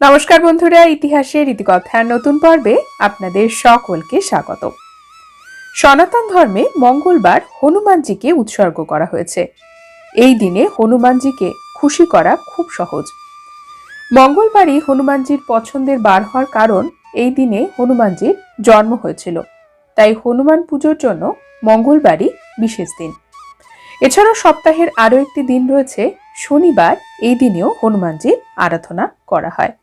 নমস্কার বন্ধুরা, ইতিহাসের ইতিকথার নতুন পর্বে আপনাদের সকলকে স্বাগত। সনাতন ধর্মে মঙ্গলবার হনুমানজিকে উৎসর্গ করা হয়েছে। এই দিনে হনুমানজিকে খুশি করা খুব সহজ। মঙ্গলবারই হনুমানজির পছন্দের বার হওয়ার কারণ এই দিনে হনুমানজির জন্ম হয়েছিল। তাই হনুমান পুজোর জন্য মঙ্গলবারই বিশেষ দিন। এছাড়াও সপ্তাহের আরও একটি দিন রয়েছে, শনিবার। এই দিনেও হনুমানজির আরাধনা করা হয়।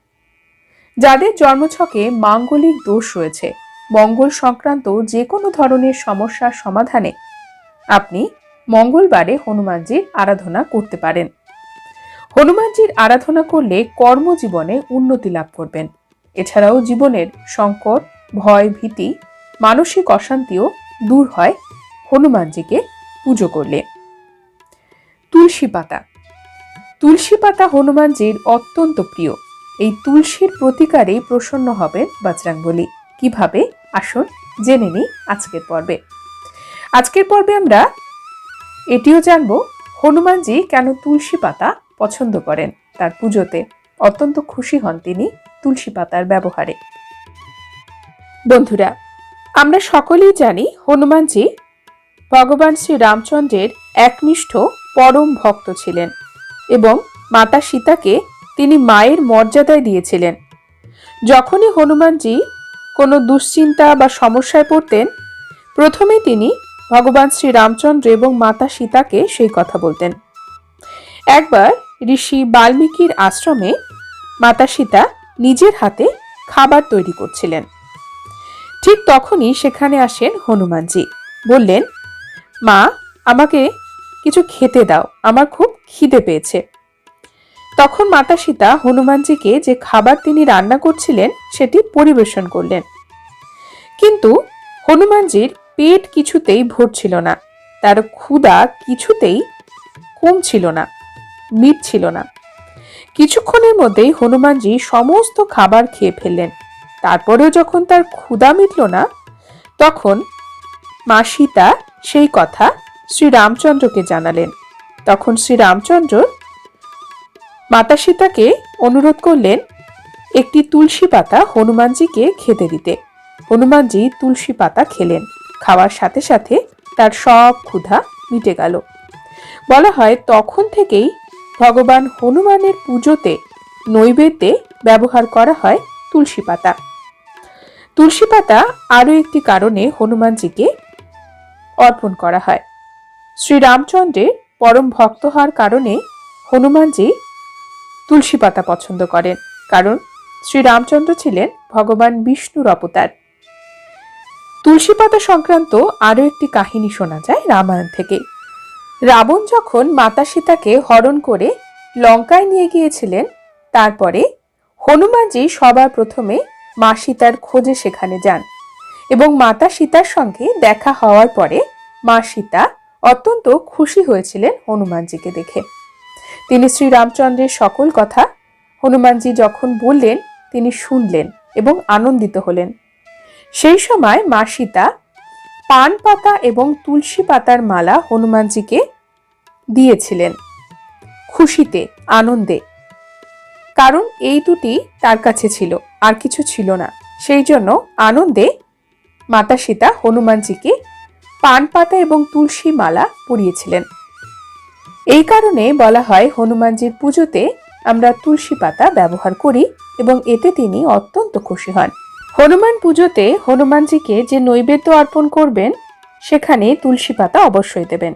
যাদের জন্মছকে মাঙ্গলিক দোষ রয়েছে, মঙ্গল সংক্রান্ত যে কোনো ধরনের সমস্যার সমাধানে আপনি মঙ্গলবারে হনুমানজির আরাধনা করতে পারেন। হনুমানজির আরাধনা করলে কর্মজীবনে উন্নতি লাভ করবেন। এছাড়াও জীবনের সংকট, ভয়, ভীতি, মানসিক অশান্তিও দূর হয় হনুমানজিকে পুজো করলে। তুলসী পাতা। তুলসী পাতা হনুমানজির অত্যন্ত প্রিয়। এই তুলসীর প্রতিকারেই প্রসন্ন হবেন বজরাঙ্গবলী কীভাবে? আসুন জেনে নিই আজকের পর্বে। আজকের পর্বে আমরা এটিও জানব, হনুমানজি কেন তুলসী পাতা পছন্দ করেন? তার পুজোতে অত্যন্ত খুশি হন তিনি তুলসী পাতার ব্যবহারে। বন্ধুরা, আমরা সকলেই জানি হনুমানজি ভগবান শ্রী রামচন্দ্রের একনিষ্ঠ পরম ভক্ত ছিলেন এবং মাতা সীতাকে তিনি মায়ের মর্যাদায় দিয়েছিলেন। যখনই হনুমানজি কোনো দুশ্চিন্তা বা সমস্যায় পড়তেন, প্রথমে তিনি ভগবান শ্রী রামচন্দ্র এবং মাতা সীতাকে সেই কথা বলতেন। একবার ঋষি বাল্মীকির আশ্রমে মাতা সীতা নিজের হাতে খাবার তৈরি করছিলেন। ঠিক তখনই সেখানে আসেন হনুমানজি। বললেন, মা, আমাকে কিছু খেতে দাও। আমার খুব খিদে পেয়েছে। তখন মাতা সীতা হনুমানজিকে যে খাবার তিনি রান্না করছিলেন, সেটি পরিবেশন করলেন। কিন্তু হনুমানজির পেট কিছুতেই ভরছিল না। তার ক্ষুধা কিছুতেই কমছিল না, মিটছিল না। কিছুক্ষণের মধ্যেই হনুমানজি সমস্ত খাবার খেয়ে ফেললেন। তারপরেও যখন তার ক্ষুধা মিটল না, তখন মা সীতা সেই কথা শ্রীরামচন্দ্রকে জানালেন। তখন শ্রী রামচন্দ্র মাতা সীতাকে অনুরোধ করলেন একটি তুলসী পাতা হনুমানজিকে খেতে দিতে। হনুমানজি তুলসী পাতা খেলেন। খাওয়ার সাথে সাথে তার সব ক্ষুধা মিটে গেল। বলা হয় তখন থেকেই ভগবান হনুমানের পুজোতে নৈবেদ্যে ব্যবহার করা হয় তুলসী পাতা। তুলসী পাতা আরও একটি কারণে হনুমানজিকে অর্পণ করা হয়। শ্রীরামচন্দ্রের পরম ভক্ত হওয়ার কারণে হনুমানজি তুলসী পাতা পছন্দ করেন, কারণ শ্রীরামচন্দ্র ছিলেন ভগবান বিষ্ণুর অবতার। তুলসী পাতা সংক্রান্ত আরও একটি কাহিনী শোনা যায় রামায়ণ থেকে। রাবণ যখন মাতা সীতাকে হরণ করে লঙ্কায় নিয়ে গিয়েছিলেন, তারপরে হনুমানজি সবার প্রথমে মা সীতার খোঁজে সেখানে যান এবং মাতা সীতার সঙ্গে দেখা হওয়ার পরে মা সীতা অত্যন্ত খুশি হয়েছিলেন হনুমানজিকে দেখে। তিনি শ্রীরামচন্দ্রের সকল কথা হনুমানজি যখন বললেন, তিনি শুনলেন এবং আনন্দিত হলেন। সেই সময় মা সীতা পান পাতা এবং তুলসী পাতার মালা হনুমানজিকে দিয়েছিলেন খুশিতে, আনন্দে। কারণ এই দুটি তার কাছে ছিল, আর কিছু ছিল না। সেই জন্য আনন্দে মাতা সীতা হনুমানজিকে পান পাতা এবং তুলসী মালা পরিয়েছিলেন। এই কারণে বলা হয় হনুমানজির পুজোতে আমরা তুলসী পাতা ব্যবহার করি এবং এতে তিনি অত্যন্ত খুশি হন। হনুমান পুজোতে হনুমানজিকে যে নৈবেদ্য অর্পণ করবেন, সেখানে তুলসী পাতা অবশ্যই দেবেন।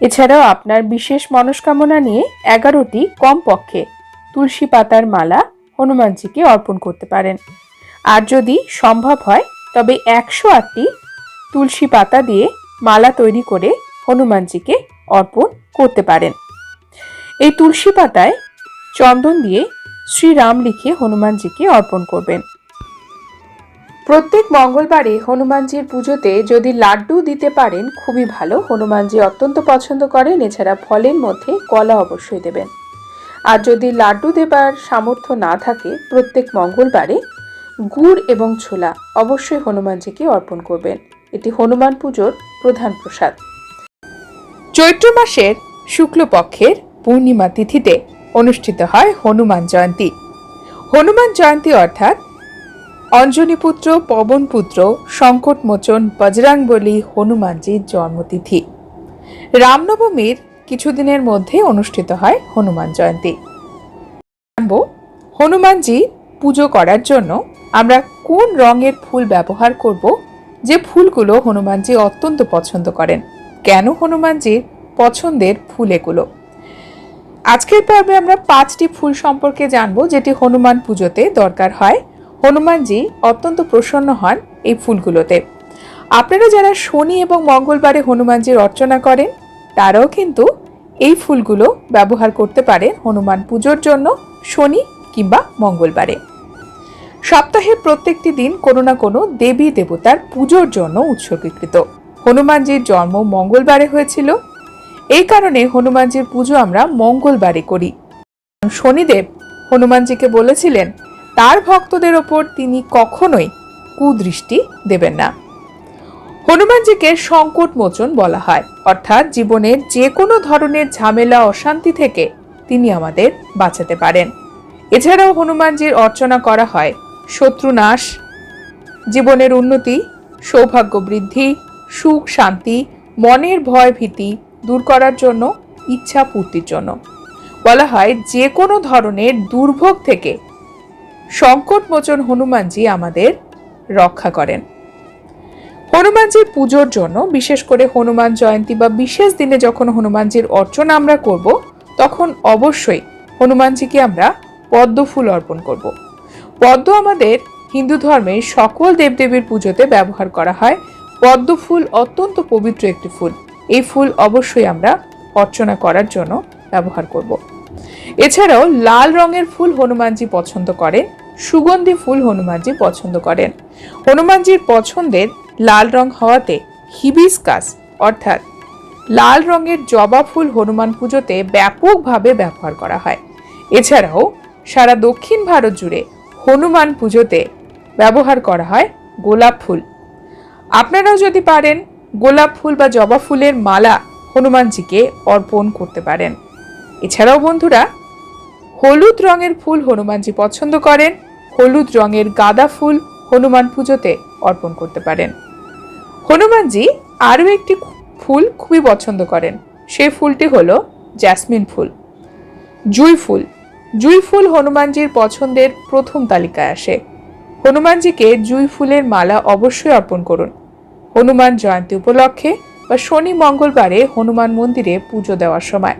এছাড়াও আপনার বিশেষ মনস্কামনা নিয়ে এগারোটি কমপক্ষে তুলসী পাতার মালা হনুমানজিকে অর্পণ করতে পারেন। আর যদি সম্ভব হয়, তবে একশো আটটি তুলসী পাতা দিয়ে মালা তৈরি করে হনুমানজিকে অর্পণ করতে পারেন। এই তুলসী পাতায় চন্দন দিয়ে শ্রীরাম লিখে হনুমানজিকে অর্পণ করবেন। প্রত্যেক মঙ্গলবারে হনুমানজির পুজোতে যদি লাড্ডু দিতে পারেন, খুবই ভালো। হনুমানজি অত্যন্ত পছন্দ করেন, এছাড়া ফলের মধ্যে কলা অবশ্যই দেবেন। আর যদি লাড্ডু দেবার সামর্থ্য না থাকে, প্রত্যেক মঙ্গলবারে গুড় এবং ছোলা অবশ্যই হনুমানজিকে অর্পণ করবেন। এটি হনুমান পুজোর প্রধান প্রসাদ। চৈত্র মাসের শুক্লপক্ষের পূর্ণিমা তিথিতে অনুষ্ঠিত হয় হনুমান জয়ন্তী। হনুমান জয়ন্তী অর্থাৎ অঞ্জনীপুত্র, পবনপুত্র, সংকটমোচন, বজরাংবলী, হনুমানজির জন্মতিথি। রামনবমীর কিছুদিনের মধ্যে অনুষ্ঠিত হয় হনুমান জয়ন্তী। জানব, হনুমানজি পুজো করার জন্য আমরা কোন রঙের ফুল ব্যবহার করব? যে ফুলগুলো হনুমানজি অত্যন্ত পছন্দ করেন। কেন হনুমানজির পছন্দের ফুল এগুলো আজকের পর্বে আমরা পাঁচটি ফুল সম্পর্কে জানব, যেটি হনুমান পুজোতে দরকার হয়। হনুমানজি অত্যন্ত প্রসন্ন হন এই ফুলগুলোতে। আপনারা যারা শনি এবং মঙ্গলবারে হনুমানজির অর্চনা করেন, তারাও কিন্তু এই ফুলগুলো ব্যবহার করতে পারেন হনুমান পুজোর জন্য শনি কিংবা মঙ্গলবারে। সপ্তাহের প্রত্যেকটি দিন কোনো না কোনো দেবী দেবতার পুজোর জন্য উৎসর্গীকৃত। হনুমানজির জন্ম মঙ্গলবারে হয়েছিল। এই কারণে হনুমানজির পুজো আমরা মঙ্গলবারে করি। শনিদেব হনুমানজিকে বলেছিলেন, তার ভক্তদের ওপর তিনি কখনোই কুদৃষ্টি দেবেন না। হনুমানজিকে সংকট মোচন বলা হয়। অর্থাৎ জীবনের যে কোনো ধরনের ঝামেলা, অশান্তি থেকে তিনি আমাদের বাঁচাতে পারেন। এছাড়াও হনুমানজির অর্চনা করা হয় শত্রুনাশ, জীবনের উন্নতি, সৌভাগ্য বৃদ্ধি সুখ, শান্তি, মনের ভয় ভীতি দূর করার জন্য, ইচ্ছা পূর্তির জন্য। বলা হয়, যে কোনো ধরনের দুর্ভোগ থেকে সংকটমোচন হনুমানজি আমাদের রক্ষা করেন। হনুমানজির পুজোর জন্য, বিশেষ করে হনুমান জয়ন্তী বা বিশেষ দিনে যখন হনুমানজির অর্চনা আমরা করব, তখন অবশ্যই হনুমানজিকে আমরা পদ্ম ফুল অর্পণ করব। পদ্ম আমাদের হিন্দু ধর্মে সকল দেবদেবীর পুজোতে ব্যবহার করা হয়। পদ্ম ফুল অত্যন্ত পবিত্র একটি ফুল। এই ফুল অবশ্যই আমরা অর্চনা করার জন্য ব্যবহার করব। এছাড়াও লাল রঙের ফুল হনুমানজি পছন্দ করেন, সুগন্ধি ফুল হনুমানজি পছন্দ করেন। হনুমানজির পছন্দের লাল রং হওয়াতে হিবিসকাস, অর্থাৎ লাল রঙের জবা ফুল হনুমান পুজোতে ব্যাপকভাবে ব্যবহার করা হয়। এছাড়াও সারা দক্ষিণ ভারত জুড়ে হনুমান পুজোতে ব্যবহার করা হয় গোলাপ ফুল। আপনারাও যদি পারেন, গোলাপ ফুল বা জবা ফুলের মালা হনুমানজিকে অর্পণ করতে পারেন। এছাড়াও বন্ধুরা, হলুদ রঙের ফুল হনুমানজি পছন্দ করেন, হলুদ রঙের গাঁদা ফুল হনুমান পুজোতে অর্পণ করতে পারেন। হনুমানজি আরও একটি ফুল খুবই পছন্দ করেন সেই ফুলটি হলো জ্যাসমিন ফুল। জুই ফুল। জুই ফুল হনুমানজির পছন্দের প্রথম তালিকায় আসে। হনুমানজিকে জুই ফুলের মালা অবশ্যই অর্পণ করুন। হনুমান জয়ন্তী উপলক্ষে বা শনি মঙ্গলবারে হনুমান মন্দিরে পুজো দেওয়ার সময়।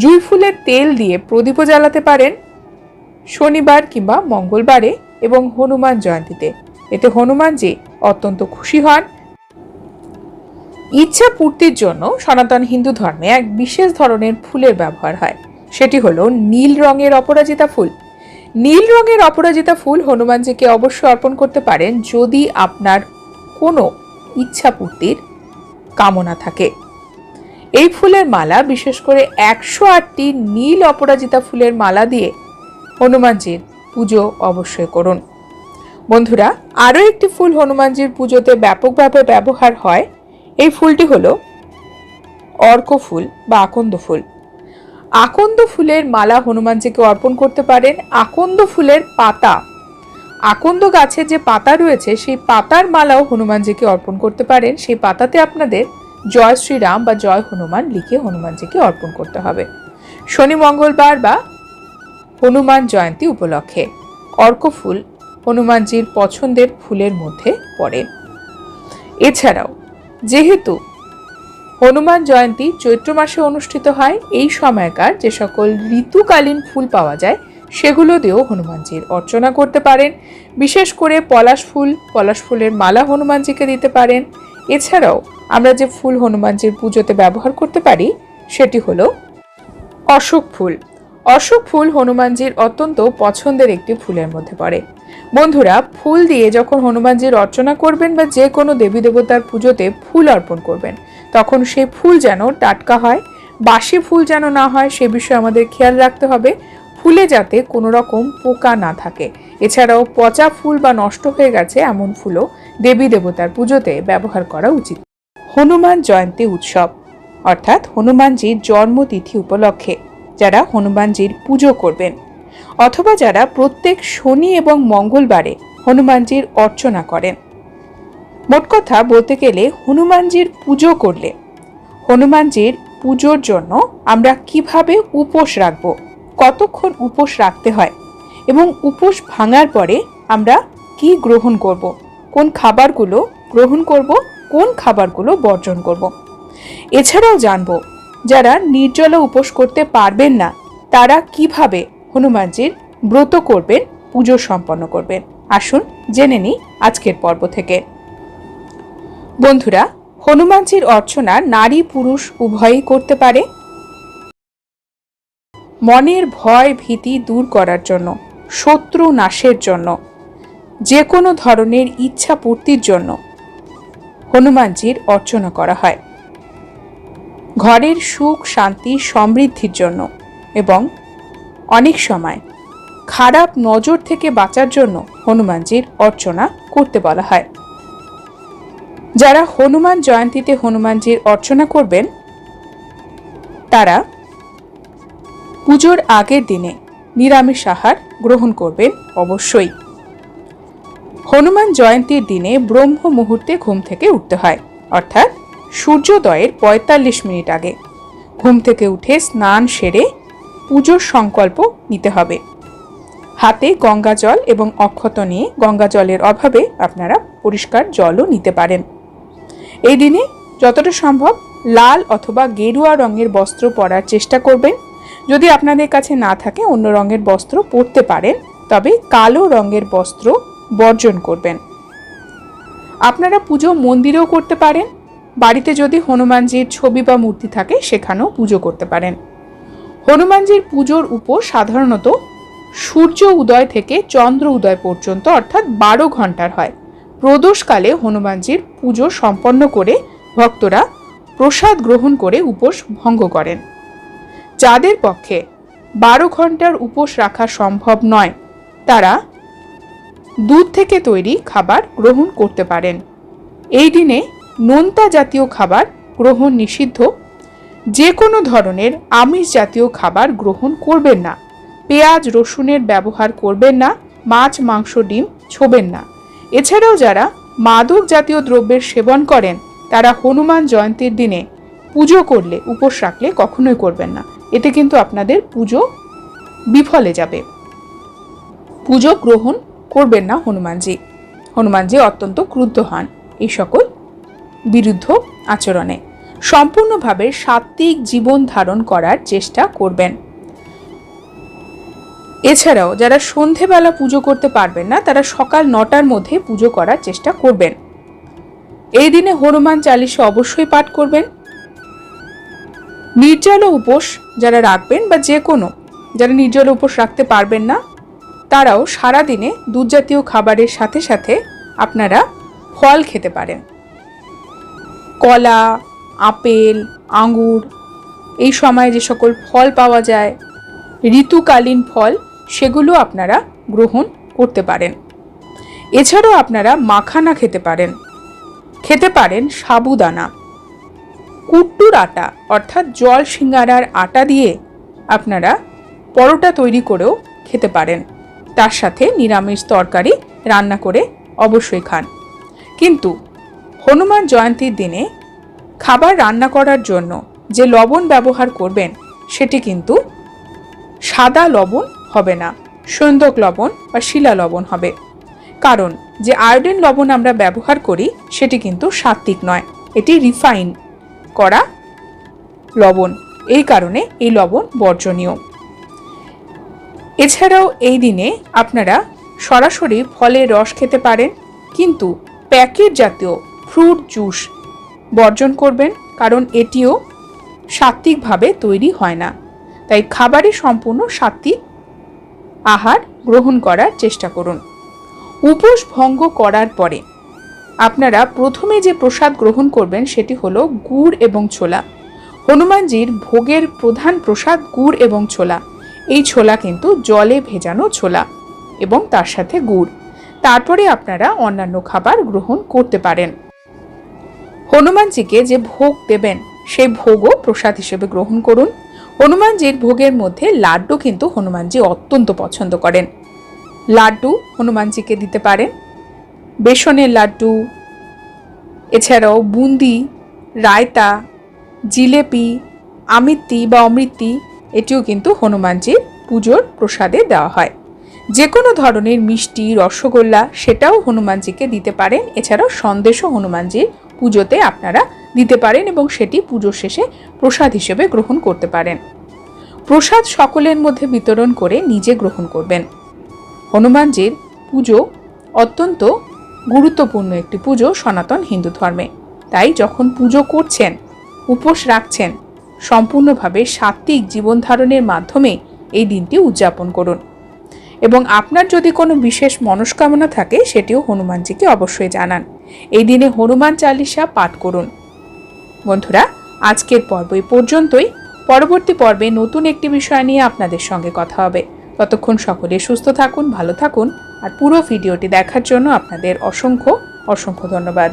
জুই ফুলের তেল দিয়ে প্রদীপও জ্বালাতে পারেন শনিবার কিংবা মঙ্গলবারে এবং হনুমান জয়ন্তীতে। এতে হনুমানজি অত্যন্ত খুশি হন। ইচ্ছা পূর্তির জন্য সনাতন হিন্দু ধর্মে এক বিশেষ ধরনের ফুলের ব্যবহার হয়। সেটি হলো নীল রঙের অপরাজিতা ফুল। নীল রঙের অপরাজিতা ফুল হনুমানজিকে অবশ্যই অর্পণ করতে পারেন যদি আপনার কোনো ইচ্ছা পূর্তির কামনা থাকে। এই ফুলের মালা বিশেষ করে একশো আটটি নীল অপরাজিতা ফুলের মালা দিয়ে হনুমানজির পুজো অবশ্যই করুন। বন্ধুরা, আরও একটি ফুল হনুমানজির পুজোতে ব্যাপকভাবে ব্যবহার হয়। এই ফুলটি হলো অর্ক ফুল বা আকন্দ ফুল। আকন্দ ফুলের মালা হনুমানজিকে অর্পণ করতে পারেন। আকন্দ ফুলের পাতা আকন্দ গাছের যে পাতা রয়েছে, সেই পাতার মালাও হনুমানজিকে অর্পণ করতে পারেন। সেই পাতাতে আপনাদের জয় শ্রীরাম বা জয় হনুমান লিখে হনুমানজিকে অর্পণ করতে হবে। শনি মঙ্গলবার বা হনুমান জয়ন্তী উপলক্ষে অর্ক ফুল হনুমানজির পছন্দের ফুলের মধ্যে পড়ে। এছাড়াও, যেহেতু হনুমান জয়ন্তী চৈত্র মাসে অনুষ্ঠিত হয়, এই সময়কার যে সকল ঋতুকালীন ফুল পাওয়া যায় সেগুলো দিয়েও হনুমানজির অর্চনা করতে পারেন। বিশেষ করে পলাশ ফুল, পলাশ ফুলের মালা হনুমানজিকে দিতে পারেন। এছাড়াও আমরা যে ফুল হনুমানজির পুজোতে ব্যবহার করতে পারি, সেটি হলো অশোক ফুল। অশোক ফুল হনুমানজির অত্যন্ত পছন্দের একটি ফুলের মধ্যে পড়ে। বন্ধুরা, ফুল দিয়ে যখন হনুমানজির অর্চনা করবেন বা যে কোনো দেবী দেবতার পুজোতে ফুল অর্পণ করবেন, তখন সেই ফুল যেন টাটকা হয়। বাসি ফুল যেন না হয়, সে বিষয়ে আমাদের খেয়াল রাখতে হবে। ফুলে যাতে কোনো রকম পোকা না থাকে। এছাড়াও পচা ফুল বা নষ্ট হয়ে গেছে এমন ফুলও দেবী দেবতার পুজোতে ব্যবহার করা উচিত। হনুমান জয়ন্তী উৎসব, অর্থাৎ হনুমানজির জন্মতিথি উপলক্ষে যারা হনুমানজির পুজো করবেন, অথবা যারা প্রত্যেক শনি এবং মঙ্গলবারে হনুমানজির অর্চনা করেন। মোট কথা বলতে গেলে হনুমানজির পুজো করলে, হনুমানজির পুজোর জন্য আমরা কীভাবে উপোস রাখব? কতক্ষণ উপোস রাখতে হয় এবং উপোস ভাঙার পরে আমরা কি গ্রহণ করব? কোন খাবারগুলো গ্রহণ করব? কোন খাবারগুলো বর্জন করব? এছাড়াও জানব, যারা নির্জলা উপোস করতে পারবেন না, তারা কীভাবে হনুমানজির ব্রত করবেন, পুজো সম্পন্ন করবেন? আসুন জেনে নিই আজকের পর্ব থেকে। বন্ধুরা, হনুমানজির অর্চনা নারী পুরুষ উভয়ই করতে পারে। মনের ভয় ভীতি দূর করার জন্য, শত্রু নাশের জন্য যে কোনো ধরনের ইচ্ছা পূর্তির জন্য হনুমানজির অর্চনা করা হয়। ঘরের সুখ, শান্তি, সমৃদ্ধির জন্য এবং অনেক সময় খারাপ নজর থেকে বাঁচার জন্য হনুমানজির অর্চনা করতে বলা হয়। যারা হনুমান জয়ন্তীতে হনুমানজির অর্চনা করবেন, তারা পুজোর আগের দিনে নিরামিষ আহার গ্রহণ করবেন অবশ্যই। হনুমান জয়ন্তীর দিনে ব্রহ্ম মুহূর্তে ঘুম থেকে উঠতে হয়, অর্থাৎ সূর্যোদয়ের পঁয়তাল্লিশ মিনিট আগে। ঘুম থেকে উঠে স্নান সেরে পুজোর সংকল্প নিতে হবে। হাতে গঙ্গা জল এবং অক্ষত নিয়ে গঙ্গা জলের অভাবে আপনারা পরিষ্কার জলও নিতে পারেন। এই দিনে যতটা সম্ভব লাল অথবা গেরুয়া রঙের বস্ত্র পরার চেষ্টা করবেন। যদি আপনাদের কাছে না থাকে অন্য রঙের বস্ত্র পরতে পারেন, তবে কালো রঙের বস্ত্র বর্জন করবেন। আপনারা পুজো মন্দিরেও করতে পারেন, বাড়িতে যদি হনুমানজির ছবি বা মূর্তি থাকে সেখানেও পুজো করতে পারেন। হনুমানজির পুজোর উপর সাধারণত সূর্য উদয় থেকে চন্দ্র উদয় পর্যন্ত অর্থাৎ বারো ঘণ্টার হয়। প্রদোষকালে হনুমানজির পুজো সম্পন্ন করে ভক্তরা প্রসাদ গ্রহণ করে উপোস ভঙ্গ করেন। যাদের পক্ষে বারো ঘণ্টার উপোস রাখা সম্ভব নয়, তারা দুধ থেকে তৈরি খাবার গ্রহণ করতে পারেন। এই দিনে নোনতা জাতীয় খাবার গ্রহণ নিষিদ্ধ। যে কোনো ধরনের আমিষ জাতীয় খাবার গ্রহণ করবেন না। পেঁয়াজ, রসুনের ব্যবহার করবেন না। মাছ, মাংস, ডিম ছোবেন না। এছাড়াও যারা মাদক জাতীয় দ্রব্যের সেবন করেন, তারা হনুমান জয়ন্তীর দিনে পুজো করলে, উপোস রাখলে কখনোই করবেন না। এতে কিন্তু আপনাদের পুজো বিফলে যাবে। পুজো গ্রহণ করবেন না হনুমানজি। হনুমানজি অত্যন্ত ক্রুদ্ধ হন এই সকল বিরুদ্ধ আচরণে। সম্পূর্ণভাবে সাত্ত্বিক জীবন ধারণ করার চেষ্টা করবেন। এছাড়াও যারা সন্ধেবেলা পুজো করতে পারবেন না, তারা সকাল নটার মধ্যে পুজো করার চেষ্টা করবেন। এই দিনে হনুমান চালিশা অবশ্যই পাঠ করবেন। নির্জল উপোস যারা রাখবেন বা যে কোনো, যারা নির্জল উপোস রাখতে পারবেন না, তারাও সারা দিনে দুধ জাতীয় খাবারের সাথে সাথে আপনারা ফল খেতে পারেন। কলা, আপেল, আঙ্গুর, এই সময়ে যে সকল ফল পাওয়া যায়, ঋতুকালীন ফল, সেগুলো আপনারা গ্রহণ করতে পারেন। এছাড়াও আপনারা মাখানা খেতে পারেন। খেতে পারেন সাবুদানা। কুট্টুর আটা, অর্থাৎ জল সিঙ্গারার আটা দিয়ে আপনারা পরোটা তৈরি করেও খেতে পারেন। তার সাথে নিরামিষ তরকারি রান্না করে অবশ্যই খান। কিন্তু হনুমান জয়ন্তীর দিনে খাবার রান্না করার জন্য যে লবণ ব্যবহার করবেন, সেটি কিন্তু সাদা লবণ হবে না, সন্দক লবণ বা শিলা লবণ হবে। কারণ যে আয়োডিন লবণ আমরা ব্যবহার করি, সেটি কিন্তু সাত্বিক নয়, এটি রিফাইন করা লবণ। এই কারণে এই লবণ বর্জনীয়। এছাড়াও এই দিনে আপনারা সরাসরি ফলের রস খেতে পারেন, কিন্তু প্যাকেট জাতীয় ফ্রুট জুস বর্জন করবেন, কারণ এটিও সাত্ত্বিকভাবে তৈরি হয় না। তাই খাবারে সম্পূর্ণ সাত্ত্বিক আহার গ্রহণ করার চেষ্টা করুন। উপোস ভঙ্গ করার পরে আপনারা প্রথমে যে প্রসাদ গ্রহণ করবেন সেটি হলো গুড় এবং ছোলা। হনুমানজির ভোগের প্রধান প্রসাদ গুড় এবং ছোলা। এই ছোলা কিন্তু জলে ভেজানো ছোলা এবং তার সাথে গুড়। তারপরে আপনারা অন্যান্য খাবার গ্রহণ করতে পারেন। হনুমানজিকে যে ভোগ দেবেন, সেই ভোগও প্রসাদ হিসেবে গ্রহণ করুন। হনুমানজির ভোগের মধ্যে লাড্ডু কিন্তু হনুমানজি অত্যন্ত পছন্দ করেন। লাড্ডু হনুমানজিকে দিতে পারেন। বেসনের লাড্ডু, এছাড়াও বুন্দি, রায়তা, জিলেপি, আমিত্তি বা অমৃতি এটিও কিন্তু হনুমানজির পুজোর প্রসাদে দেওয়া হয়। যে কোনো ধরনের মিষ্টি, রসগোল্লা, সেটাও হনুমানজিকে দিতে পারেন। এছাড়াও সন্দেশও হনুমানজির পুজোতে আপনারা দিতে পারেন এবং সেটি পুজোর শেষে প্রসাদ হিসেবে গ্রহণ করতে পারেন। প্রসাদ সকলের মধ্যে বিতরণ করে নিজে গ্রহণ করবেন। হনুমানজির পুজো অত্যন্ত গুরুত্বপূর্ণ একটি পুজো সনাতন হিন্দু ধর্মে। তাই যখন পুজো করছেন, উপোস রাখছেন, সম্পূর্ণভাবে সাত্ত্বিক জীবন ধারণের মাধ্যমে এই দিনটি উদযাপন করুন। এবং আপনার যদি কোনো বিশেষ মনস্কামনা থাকে, সেটিও হনুমানজিকে অবশ্যই জানান। এই দিনে হনুমান চালিসা পাঠ করুন। বন্ধুরা, আজকের পর্ব এই পর্যন্তই। পরবর্তী পর্বে নতুন একটি বিষয় নিয়ে আপনাদের সঙ্গে কথা হবে। ততক্ষণ সকলে সুস্থ থাকুন, ভালো থাকুন। আর পুরো ভিডিওটি দেখার জন্য আপনাদের অসংখ্য অসংখ্য ধন্যবাদ।